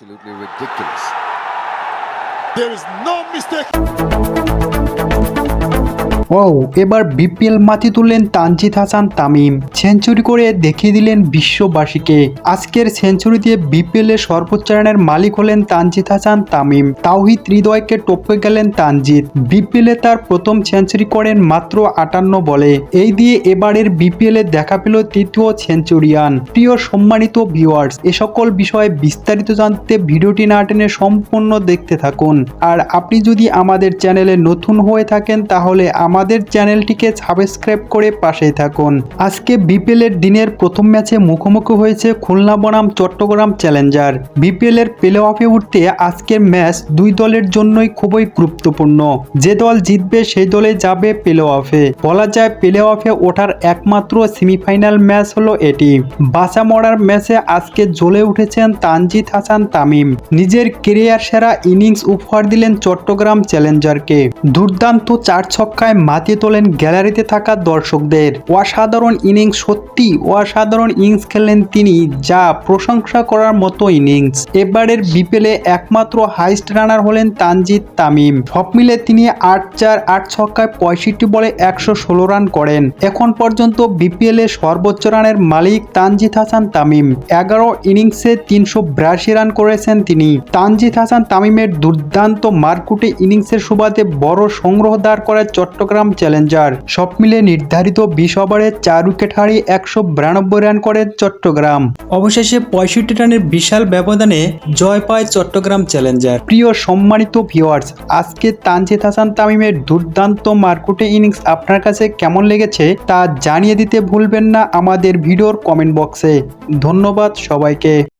Absolutely ridiculous. There is no mistake. ও এবার BPL মাতি তুললেন তানজিদ হাসান, তামিম। সেঞ্চুরি করে দেখিয়ে দিলেন বিশ্ববাসীকে আজকের সেঞ্চুরি দিয়ে বিপিএল এর সর্বোচ্চ রানের মালিক হলেন তানজিদ হাসান, তামিম। তাওহিদ হৃদয়কে টপকে গেলেন তানজিদ। বিপিএল এ তার প্রথম সেঞ্চুরি করেন মাত্র আটান্ন বলে। এই দিয়ে এবারের বিপিএল এ দেখা পেল তৃতীয় সেঞ্চুরিয়ান। প্রিয় সম্মানিত ভিউয়ার্স এ সকল বিষয়ে বিস্তারিত জানতে ভিডিওটি না টেনে সম্পূর্ণ দেখতে থাকুন। আর আপনি যদি আমাদের চ্যানেলে নতুন হয়ে থাকেন, তাহলে আমাদের চ্যানেলটিকে সাবস্ক্রাইব করে পাশেই থাকুন। আজকে বিপিএল এর দিনের প্রথম ম্যাচে মুখোমুখি হয়েছে খুলনা বনাম চট্টগ্রাম চ্যালেঞ্জার। বিপিএল এর প্লে অফে উঠতে আজকের ম্যাচ দুই দলের জন্যই খুবই গুরুত্বপূর্ণ। যে দল জিতবে সেই দলে যাবে প্লে অফে বলা যায় প্লে অফে ওঠার একমাত্র সেমিফাইনাল ম্যাচ হলো এটি। বাসা মরার ম্যাচে আজকে জ্বলে উঠেছেন তানজিদ হাসান তামিম। নিজের কেরিয়ার সেরা ইনিংস উপহার দিলেন চট্টগ্রাম চ্যালেঞ্জারকে। দুর্দান্ত চার ছক্কায় মাতিয়ে তোলেন গ্যালারিতে থাকা দর্শকদের। অসাধারণ ইনিংস, সত্যি অসাধারণ ইনিংস খেললেন তিনি, যা প্রশংসা করার মতো ইনিংস। এবারের বিপিএলে একমাত্র হাইস্ট রানার হলেন তানজিদ তামিম। সব মিলে তিনি আট চার, আট ছক্কায় পঁয়ষট্টি বলে একশো ষোলো রান করেন। এখন পর্যন্ত বিপিএল সর্বোচ্চ রানের মালিক তানজিদ হাসান তামিম। এগারো ইনিংসে তিনশো বিরাশি রান করেছেন তিনি। তানজিদ হাসান তামিমের দুর্দান্ত মারকুটে ইনিংসের সুবাদে বড় সংগ্রহ দাঁড় করে চট্টগ্রাম চ্যালেঞ্জার। সব মিলে নির্ধারিত বিশ ওভারে চার উইকেট হারিয়ে একশো বিরানব্বই রান করে চট্টগ্রাম। অবশেষে পঁয়ষট্টি রানের বিশাল ব্যবধানে জয় পায় চট্টগ্রাম চ্যালেঞ্জার। প্রিয় সম্মানিত ভিওয়ার্স আজকে তানজিদ হাসান তামিমের দুর্দান্ত মারকুটে ইনিংস আপনার কাছে কেমন লেগেছে তা জানিয়ে দিতে ভুলবেন না আমাদের ভিডিওর কমেন্ট বক্সে ধন্যবাদ সবাইকে।